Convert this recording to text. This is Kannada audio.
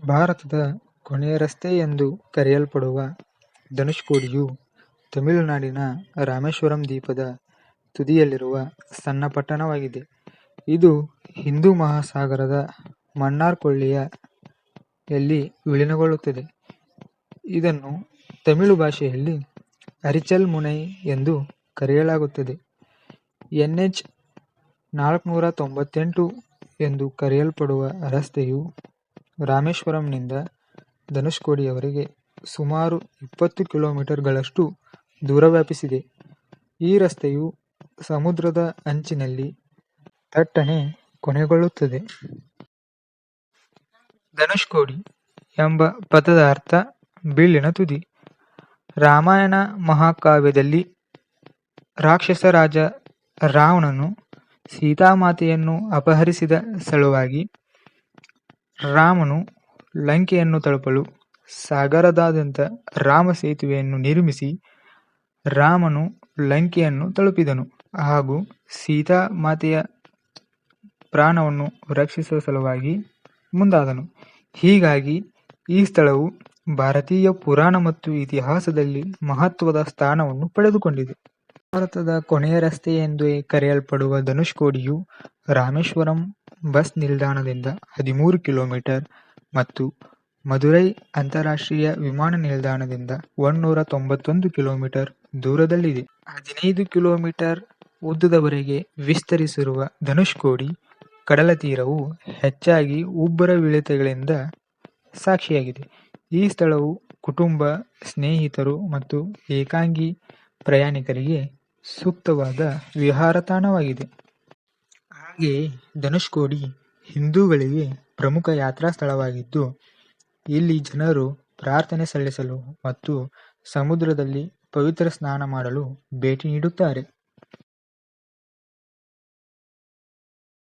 ಭಾರತದ ಕೊನೆಯ ರಸ್ತೆ ಎಂದು ಕರೆಯಲ್ಪಡುವ ಧನುಷ್ಕೋಡಿಯು ತಮಿಳುನಾಡಿನ ರಾಮೇಶ್ವರಂ ದ್ವೀಪದ ತುದಿಯಲ್ಲಿರುವ ಸಣ್ಣ ಪಟ್ಟಣವಾಗಿದೆ. ಇದು ಹಿಂದೂ ಮಹಾಸಾಗರದ ಮನ್ನಾರ್-ಕೊಳ್ಳಿಯ ಯಲ್ಲಿ ವಿಲೀನಗೊಳ್ಳುತ್ತದೆ. ಇದನ್ನು ತಮಿಳು ಭಾಷೆಯಲ್ಲಿ ಅರಿಚಲ್ ಮುನೈ ಎಂದು ಕರೆಯಲಾಗುತ್ತದೆ. ಎನ್. ಎಚ್. ನಾಲ್ಕುನೂರ ತೊಂಬತ್ತೆಂಟು ಎಂದು ಕರೆಯಲ್ಪಡುವ ರಸ್ತೆಯು ರಾಮೇಶ್ವರಂನಿಂದ ಧನುಷ್ಕೋಡಿಯವರೆಗೆ ಸುಮಾರು ಇಪ್ಪತ್ತು ಕಿಲೋಮೀಟರ್ಗಳಷ್ಟು ದೂರ ವ್ಯಾಪಿಸಿದೆ. ಈ ರಸ್ತೆಯು ಸಮುದ್ರದ ಅಂಚಿನಲ್ಲಿ ತಟ್ಟನೆ ಕೊನೆಗೊಳ್ಳುತ್ತದೆ. ಧನುಷ್ಕೋಡಿ ಎಂಬ ಪದದ ಅರ್ಥ "ಬೀಳಿನ ತುದಿ. ರಾಮಾಯಣ ಮಹಾಕಾವ್ಯದಲ್ಲಿ ರಾಕ್ಷಸ ರಾಜ ರಾವಣನು ಸೀತಾಮಾತೆಯನ್ನು ಅಪಹರಿಸಿದ ಸಲುವಾಗಿ ರಾಮನು ಲಂಕೆಯನ್ನು ತಲುಪಲು ಸಾಗರದಾದ್ಯಂತ ರಾಮ ಸೇತುವೆಯನ್ನು ನಿರ್ಮಿಸಿ ರಾಮನು ಲಂಕೆಯನ್ನು ತಲುಪಿದನು ಹಾಗೂ ಸೀತಾ ಮಾತೆಯ ಪ್ರಾಣವನ್ನು ರಕ್ಷಿಸುವ ಸಲುವಾಗಿ ಮುಂದಾದನು. ಹೀಗಾಗಿ ಈ ಸ್ಥಳವು ಭಾರತೀಯ ಪುರಾಣ ಮತ್ತು ಇತಿಹಾಸದಲ್ಲಿ ಮಹತ್ವದ ಸ್ಥಾನವನ್ನು ಪಡೆದುಕೊಂಡಿದೆ. ಭಾರತದ ಕೊನೆಯ ರಸ್ತೆ ಎಂದು ಕರೆಯಲ್ಪಡುವ ಧನುಷ್ಕೋಡಿಯು ರಾಮೇಶ್ವರಂ ಬಸ್ ನಿಲ್ದಾಣದಿಂದ ಹದಿಮೂರು ಕಿಲೋಮೀಟರ್ ಮತ್ತು ಮದುರೈ ಅಂತಾರಾಷ್ಟ್ರೀಯ ವಿಮಾನ ನಿಲ್ದಾಣದಿಂದ ಒಂನ್ನೂರ ತೊಂಬತ್ತೊಂದು ಕಿಲೋಮೀಟರ್ ದೂರದಲ್ಲಿದೆ. ಹದಿನೈದು ಕಿಲೋಮೀಟರ್ ಉದ್ದದವರೆಗೆ ವಿಸ್ತರಿಸಿರುವ ಧನುಷ್ಕೋಡಿ ಕಡಲತೀರವು ಹೆಚ್ಚಾಗಿ ಉಬ್ಬರವಿಳಿತಗಳಿಂದ ಸಾಕ್ಷಿಯಾಗಿದೆ. ಈ ಸ್ಥಳವು ಕುಟುಂಬ, ಸ್ನೇಹಿತರು ಮತ್ತು ಏಕಾಂಗಿ ಪ್ರಯಾಣಿಕರಿಗೆ ಸೂಕ್ತವಾದ ವಿಹಾರ ತಾಣವಾಗಿದೆ. ಹಾಗೆಯೇ ಧನುಷ್ಕೋಡಿ ಹಿಂದೂಗಳಿಗೆ ಪ್ರಮುಖ ಯಾತ್ರಾ ಸ್ಥಳವಾಗಿದ್ದು, ಇಲ್ಲಿ ಜನರು ಪ್ರಾರ್ಥನೆ ಸಲ್ಲಿಸಲು ಮತ್ತು ಸಮುದ್ರದಲ್ಲಿ ಪವಿತ್ರ ಸ್ನಾನ ಮಾಡಲು ಭೇಟಿ ನೀಡುತ್ತಾರೆ.